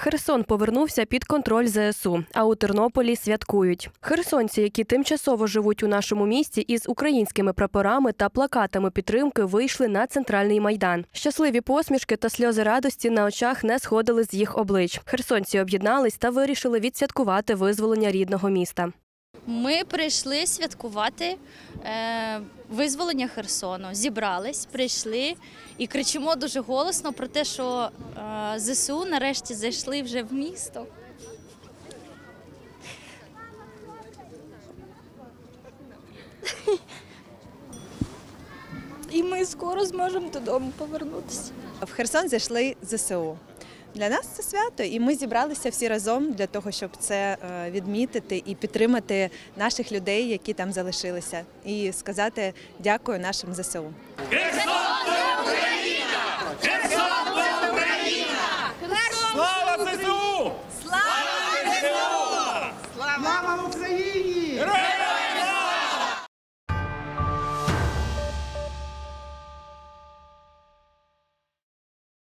Херсон повернувся під контроль ЗСУ, а у Тернополі святкують. Херсонці, які тимчасово живуть у нашому місті, із українськими прапорами та плакатами підтримки вийшли на центральний майдан. Щасливі посмішки та сльози радості на очах не сходили з їх облич. Херсонці об'єднались та вирішили відсвяткувати визволення рідного міста. Ми прийшли святкувати е, визволення Херсону. Зібрались, прийшли і кричимо дуже голосно про те, що е, ЗСУ нарешті зайшли вже в місто. І ми скоро зможемо додому повернутися. В Херсон зайшли ЗСУ. Для нас це свято, і ми зібралися всі разом для того, щоб це е, відмітити і підтримати наших людей, які там залишилися, і сказати дякую нашим ЗСУ. Херсон – Україна! Херсон – Україна! Слава ЗСУ! Слава ЗСУ! Слава Україні! Героям!